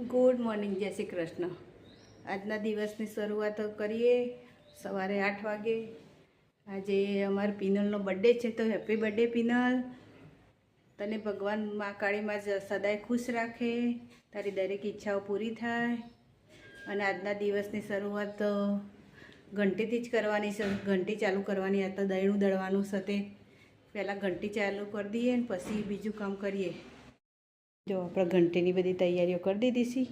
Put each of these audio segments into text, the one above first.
Good morning જય શ્રી કૃષ્ણ. આજના દિવસની શરૂઆત કરીએ. સવારે આઠ વાગે. આજે અમારે પિનલનો બર્થડે છે, તો હેપી બર્થડે પિનલ. તને ભગવાન મા કાળીમાં જ સદાય ખુશ રાખે. તારી દરેક ઈચ્છાઓ પૂરી થાય. અને આજના દિવસની શરૂઆત ઘંટીથી જ કરવાની છે. ઘંટી ચાલુ કરવાની, આ તો દહીણું દળવાનું છે પહેલાં ઘંટી ચાલુ કરી દઈએ અને પછી બીજું કામ કરીએ. જો આપણે ઘંટીની બધી તૈયારીઓ કરી દીધી છે.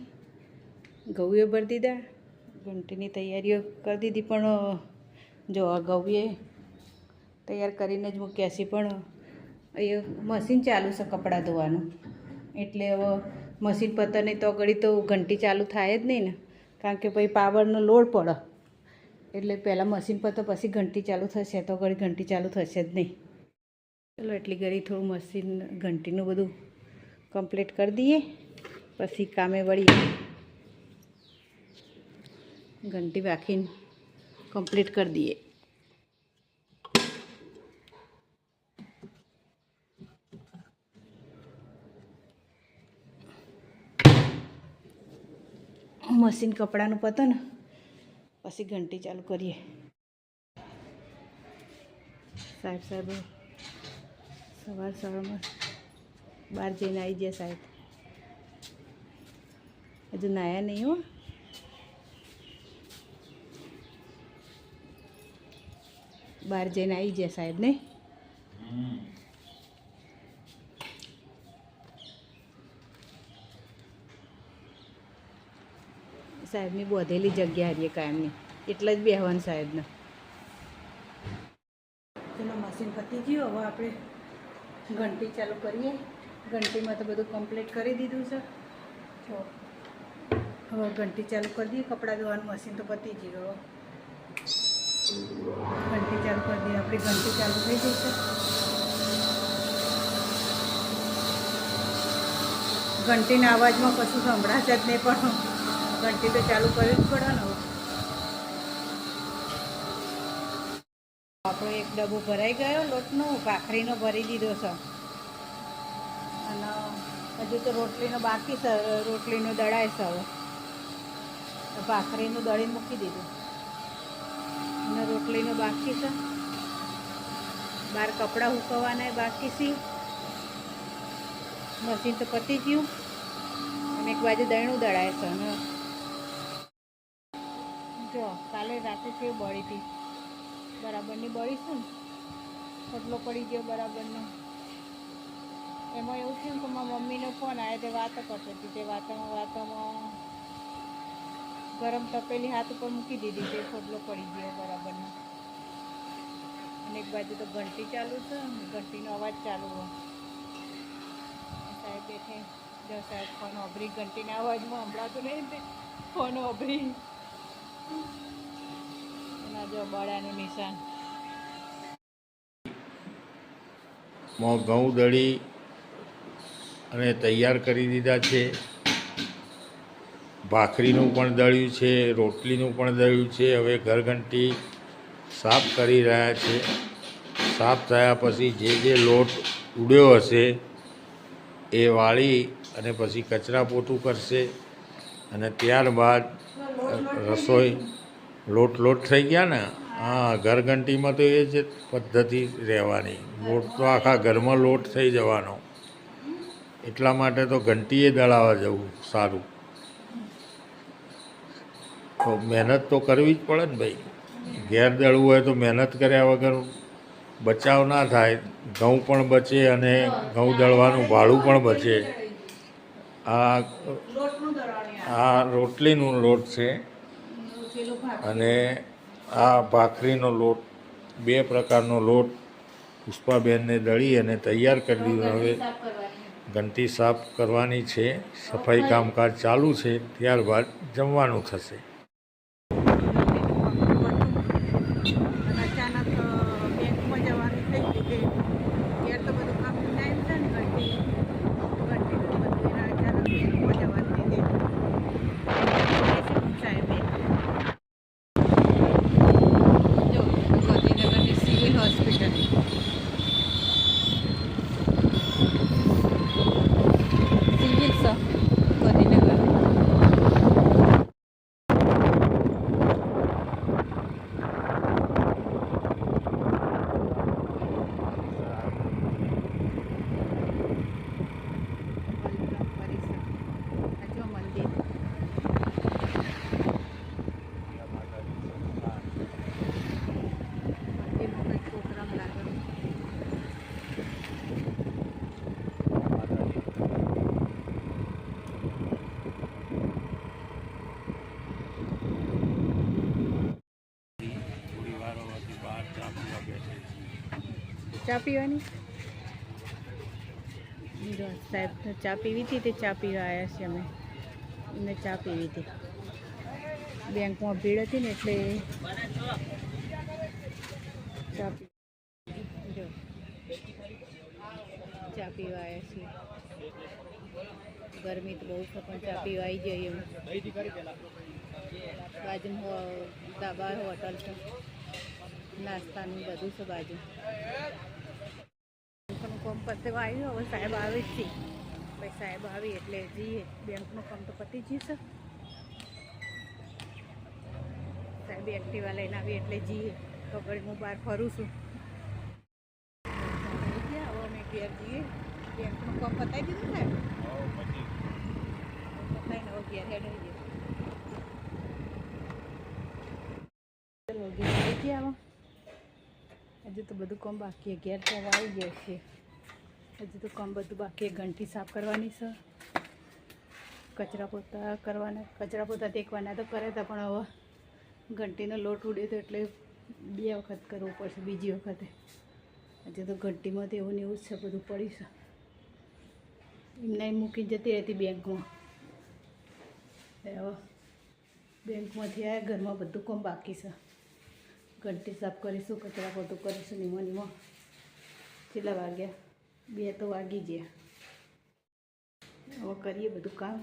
ઘઉંએ ભરી દીધા. ઘંટીની તૈયારીઓ કરી દીધી, પણ જો આ ઘઉંએ તૈયાર કરીને જ મૂક્યા છીએ પણ અહીંયા મશીન ચાલુ છે કપડાં ધોવાનું. એટલે હવે મશીન પતર નહીં તો ઘડી તો ઘંટી ચાલુ થાય જ નહીં ને. કારણ કે પછી પાવરનો લોડ પડે. એટલે પહેલાં મશીન પતે પછી ઘંટી ચાલુ થશે, તો ઘડી ઘંટી ચાલુ થશે જ નહીં. ચલો, એટલી ઘડી થોડું મશીન, ઘંટીનું બધું કમ્પ્લીટ કરી દઈએ. પછી કામે વળીએ ઘંટી વાખીને કમ્પ્લીટ કરી દઈએ. મશીન કપડાનું પતન પછી ઘંટી ચાલુ કરીએ. સાહેબ સાહેબ, સવાર સવારમાં બહાર જઈને આવી જાય સાહેબ. હજુ નાયા નહીં હો. બહાર જઈને આવી જાય સાહેબ ને. સાહેબની બોધેલી જગ્યા હારીએ કાયમની. એટલે જ બેહવાનું સાહેબને. ચલો મશીન પતી ગયું, હવે આપણે ઘંટી ચાલુ કરીએ. ઘંટીમાં તો બધું કમ્પ્લીટ કરી દીધું છે. હવે ઘંટી ચાલુ કરી દઈએ. કપડાં ધોવાનું મશીન તો પતી ગયું. ઘંટી ચાલુ કરી દઈએ. આપણી ઘંટી ચાલુ થઈ ગઈ છે. ઘંટીના અવાજમાં કશું સંભળાશે જ નહીં, પણ ઘંટી તો ચાલુ કરવી જ પડે ને આપણો એક ડબ્બો ભરાઈ ગયો, લોટનો, ભાખરીનો ભરી દીધો છે. હજુ તો રોટલીનો બાકી રોટલીનો દળાય છે હવે. ભાખરીનું દળી મૂકી દીધું. અને રોટલીનો બાકી છે. બહાર કપડાં સૂકવવાના બાકી છે. મશીન તો પતી ગયું. અને એક બાજુ દહીણું દળાય છે. અને જો, કાલે રાતે છે બળી હતી, બરાબરની બળી છે ને ખટલો પડી ગયો બરાબરનો. એમાં એવું થયું કે મારા મમ્મીનો ફોન આવ્યો તે વાતો કરતી હતી. તે વાતોમાં વાતોમાં ગરમ તપેલી હાથ ઉપર મૂકી દીધી તે ખોટલો પડી ગયો બરાબરનો અને એક બાજુ તો ઘંટી ચાલુ છે ઘંટીનો અવાજ ચાલુ હોય. સાહેબ બેઠે. જો સાહેબ ફોન ઓભરી ઘંટીના અવાજમાં સંભળાતું નહીં ફોન ઓભરી એના જો બળાનું નિશાન. માં ઘઉં દળી અને તૈયાર કરી દીધા છે. ભાખરીનું પણ દળ્યું છે, રોટલીનું પણ દળ્યું છે. હવે ઘરઘંટી સાફ કરી રહ્યા છે. સાફ થયા પછી જે જે લોટ ઉડ્યો હશે, એ વાળી અને પછી કચરા પોતું કરશે. અને ત્યારબાદ રસોઈ લોટ લોટ થઈ ગયા ને? હા, ઘરઘંટીમાં તો એ જ પદ્ધતિ રહેવાની. લોટ તો આખા ઘરમાં લોટ થઈ જવાનો. એટલા માટે તો ઘંટીએ દળાવવા જવું સારું. તો મહેનત તો કરવી જ પડે ને ભાઈ. ઘેર દળવું હોય તો મહેનત કર્યા વગર બચાવ ના થાય. ઘઉં પણ બચે અને ઘઉં દળવાનું ભાડું પણ બચે. આ આ રોટલીનું લોટ છે. અને આ ભાખરીનો લોટ, બે પ્રકારનો લોટ પુષ્પાબેનને દળી અને તૈયાર કરી દીધો. હવે ઘંટી સાફ કરવાની છે સફાઈ કામકાજ ચાલુ છે ત્યારબાદ જમવાનું થશે અચાનક બેંકમાં જવાનું થઈ ગયું તે ઘેર તો બધું કામ ટાઈમ છે ને ઘંટી ઘંટીનું બધું એના અચાનક બેંકમાં જવાનું થઈ ગયું સાહેબે જો ગાંધીનગરની સિવિલ હોસ્પિટલ સિવિલ સ ગાંધીનગર બહાર ચા પીવા બેઠે ચા પીવાની? જો સાહેબ ચા પીવી હતી તે ચા પીવા આવ્યા છીએ અમે. એમને ચા પીવી હતી. બેંકમાં ભીડ હતી ને એટલે ચા પી જો ચા પીવા આવ્યા છીએ. ગરમી તો બહુ છે, પણ ચા પીવા આવી જઈએ એમ બાજુમાં ધાબા, હોટલ છે. નાસ્તાનું બધું છે બાજુ. કામ પતવા આવ્યું. હવે સાહેબ આવે જ છે. પછી સાહેબ આવી એટલે જઈએ. બેંકનું કામ તો પતી જઈશ સાહેબ એક્ટિવા લઈને આવી એટલે જઈએ. તો ઘડી હું બહાર ફરું છું. અમે ઘેર જઈએ. બેંકનું કામ પતાવી દીધું સાહેબ? પતાવીને હવે ઘેર હેડ આવી ગયા હજુ તો બધું કામ બાકી. ઘેર તો આવી ગયા છે હજુ તો કામ બધું બાકી. ઘંટી સાફ કરવાની છે. કચરા પોતા કરવાના, કચરા પોતા ટેકવાના તો કરે હતા પણ હવે ઘંટીનો લોટ ઉડ્યો તો એટલે બે વખત કરવું પડશે, બીજી વખતે. હજી તો ઘંટીમાં તો એવું ને એવું છે, બધું પડી છે. એમને મૂકી જતી રહેતી બેંકમાં. હવે બેંકમાંથી આવ્યા ઘરમાં બધું કામ બાકી છે. ઘંટી સાફ કરીશું, કચરા પોતું કરીશું, નીમો નિમો. કેટલા વાગ્યા? બે તો વાગી ગયા. હવે કરીએ બધું કામ.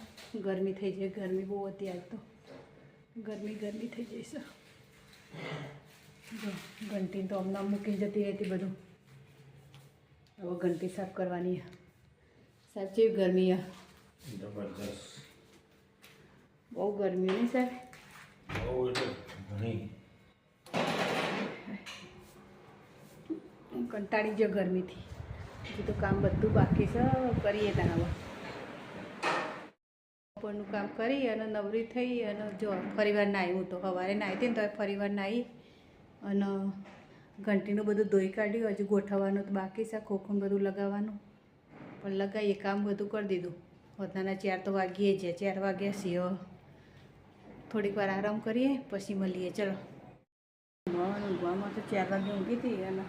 ગરમી થઈ જાય ગરમી બહુ હતી આજ તો. ગરમી ગરમી થઈ જાય જો ઘંટી તો હમણાં મૂકી જતી રહેતી બધું. હવે ઘંટી સાફ કરવાની. સાહેબ છે ગરમી જબરદસ્ત બહુ ગરમી નહીં સાહેબ? બહુ એટલે ઘણી. કંટાળી ગયો ગરમીથી. હજુ તો કામ બધું બાકી છે, કરીએ ત્યાં હવે. બપોરનું કામ કરી અને નવરી થઈ અને જો ફરીવાર નાહી હું તો સવારે નાહી હતી ને તો ફરીવાર નાહી અને ઘંટીનું બધું ધોઈ કાઢ્યું, હજુ ગોઠવવાનું તો બાકી છે, ખોખું બધું લગાવવાનું. પણ લગાવીએ, કામ બધું કરી દીધું. પોતાના ચાર તો વાગીએ જ ચાર વાગ્યા છીએ થોડીક વાર આરામ કરીએ, પછી મળીએ. ચલો. ઊંઘવાનું ઊંઘવામાં તો ચાર વાગે ઊંઘી હતી અને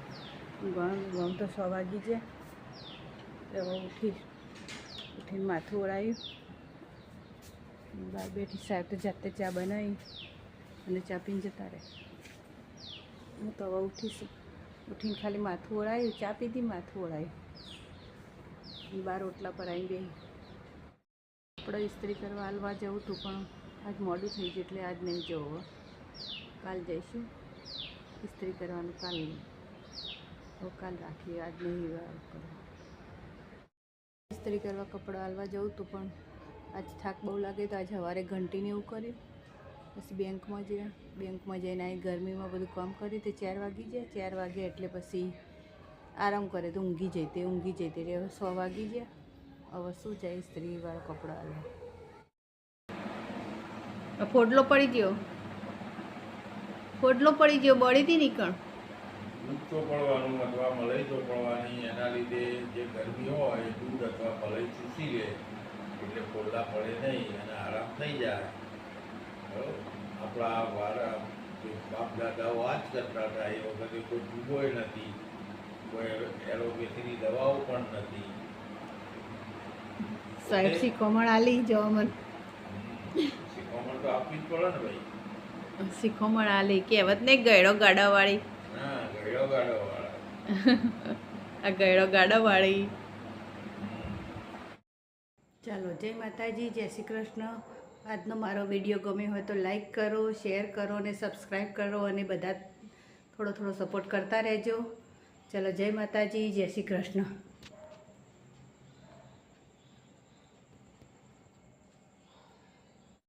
ઊંઘવાનું ઊંઘવામાં તો સો વાગી છે હવે ઉઠી ઉઠીને માથું ઓળાયું બહાર બેઠી સાહેબ તો જાતે ચા બનાવી અને ચા પીને જતા રહે. હું તો હવે ઉઠીશ. ઉઠીને ખાલી માથું ઓળાયું ચા પીધી માથું ઓળાયું બાર રોટલા પર આવી ગઈ આપણે ઇસ્ત્રી કરવા હાલવા જવું હતું પણ આજ મોડું થઈ ગયું એટલે આજ નહીં જવું કાલ જઈશું. ઇસ્ત્રી કરવાનું કાલ હવે કાલ રાખીએ. આજ નહીં કરવા ઇસ્ત્રી કરવા કપડાં હાલવા જવું હતું પણ. આજ થાક બહુ લાગે તો આજે સવારે ઘંટીને એવું કર્યું. પછી બેંકમાં ગયા બેંકમાં જઈને અહીં ગરમીમાં બધું કામ કર્યું તે ચાર વાગી ગયા. ચાર વાગ્યા એટલે પછી આરામ કરે તો ઊંઘી જતી ઊંઘી જઈ તે. હવે સો વાગી ગયા. હવે શું જાય સ્ત્રીવાળા કપડાં હાલવા. ફોડલો પડી ગયો. ફોડલો પડી ગયો, બળી હતી નીકળ ચોપડવાનું અથવા મલાઈ ચોપડવાની એના લીધે જે ગરમી હોય દૂધ અથવા મલાઈ ચૂસી લે એટલે ફોલ્લા પડે નહીં અને આરામ થઈ જાય. બરાબર? આપણા વારા જે બાપ દાદાઓ આ જ કરતા હતા એ વખતે કોઈ જુગોય નથી કોઈ એલોપેથીની દવાઓ પણ નથી. સાહેબ શીખોમણ આલી જવા મને શીખોમણ તો આપવી જ પડે ને ભાઈ. શીખોમણ આલી કહેવત નહીં ગયડો ગાડાવાળી. હા ગયો ગાડો વાળા. આ ચાલો, જય માતાજી, જય શ્રી કૃષ્ણ. આજનો મારો વીડિયો ગમ્યો હોય તો લાઈક કરો, શેર કરો અને સબસ્ક્રાઈબ કરો અને બધા થોડો થોડો સપોર્ટ કરતા રહેજો. ચાલો, જય માતાજી, જય શ્રી કૃષ્ણ.